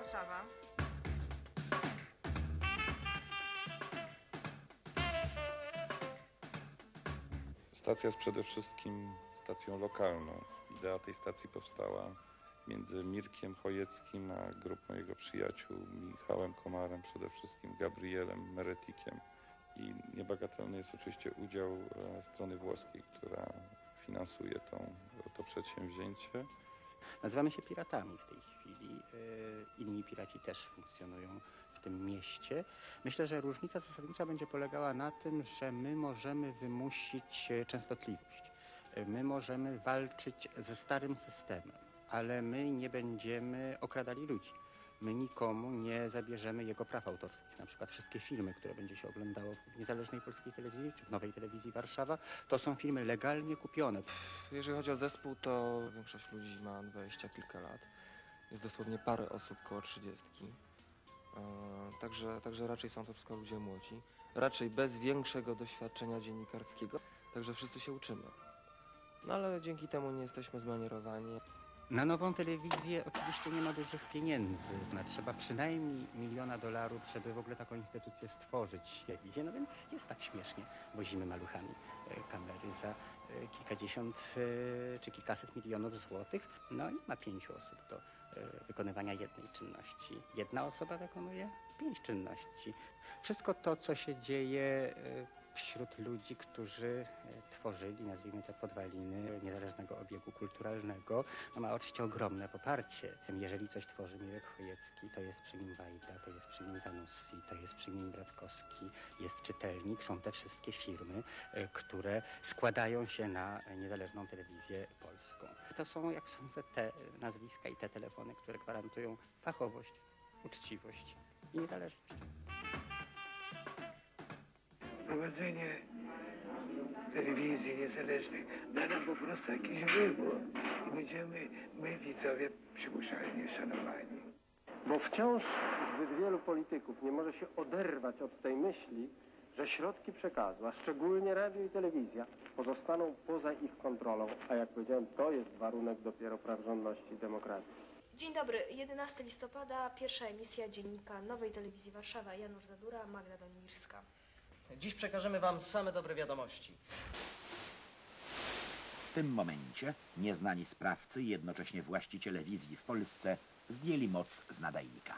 Warszawa. Stacja jest przede wszystkim stacją lokalną. Idea tej stacji powstała między Mirkiem Chojeckim a grupą jego przyjaciół, Michałem Komarem, przede wszystkim Gabrielem Meretikiem. I niebagatelny jest oczywiście udział e, strony włoskiej, która finansuje tą, to przedsięwzięcie. Nazywamy się piratami w tej chwili. Yy, Inni piraci też funkcjonują w tym mieście. Myślę, że różnica zasadnicza będzie polegała na tym, że my możemy wymusić e, częstotliwość. E, My możemy walczyć ze starym systemem, ale my nie będziemy okradali ludzi. My nikomu nie zabierzemy jego praw autorskich. Na przykład filmy, które będzie się oglądało w niezależnej polskiej telewizji czy w nowej telewizji Warszawa, to są filmy legalnie kupione. Jeżeli chodzi o zespół, to większość ludzi ma dwadzieścia kilka lat. Jest dosłownie parę osób koło trzydziestki. E, Także, także raczej są to wszystko ludzie młodzi. Raczej bez większego doświadczenia dziennikarskiego. Także wszyscy się uczymy. No ale dzięki temu nie jesteśmy zmanierowani. Na nową telewizję oczywiście nie ma dużych pieniędzy. No, trzeba przynajmniej miliona dolarów, żeby w ogóle taką instytucję stworzyć. Telewizję, no więc jest tak śmiesznie. Wozimy maluchami e, kamery za e, kilkadziesiąt e, czy kilkaset milionów złotych. No nie ma pięciu osób do wykonywania jednej czynności. Jedna osoba wykonuje pięć czynności. Wszystko to, co się dzieje wśród ludzi, którzy tworzyli, nazwijmy to, podwaliny obiegu kulturalnego, no ma oczywiście ogromne poparcie. Jeżeli coś tworzy Mirek Chojecki, to jest przy nim Wajda, to jest przy nim Zanussi, to jest przy nim Bratkowski, jest czytelnik, są te wszystkie firmy, e, które składają się na niezależną telewizję polską. To są, jak sądzę, te nazwiska i te telefony, które gwarantują fachowość, uczciwość i niezależność. Prowadzenie telewizji niezależnej da nam po prostu jakiś wybór i będziemy my, widzowie, przymuszalnie szanowani. Bo wciąż zbyt wielu polityków nie może się oderwać od tej myśli, że środki przekazu, a szczególnie radio i telewizja, pozostaną poza ich kontrolą, a jak powiedziałem, to jest warunek dopiero praworządności i demokracji. Dzień dobry, 11 listopada, pierwsza emisja dziennika Nowej Telewizji Warszawa. Janusz Zadura, Magda Donimirska. Dziś przekażemy Wam same dobre wiadomości. W tym momencie nieznani sprawcy i jednocześnie właściciele wizji w Polsce zdjęli moc z nadajnika.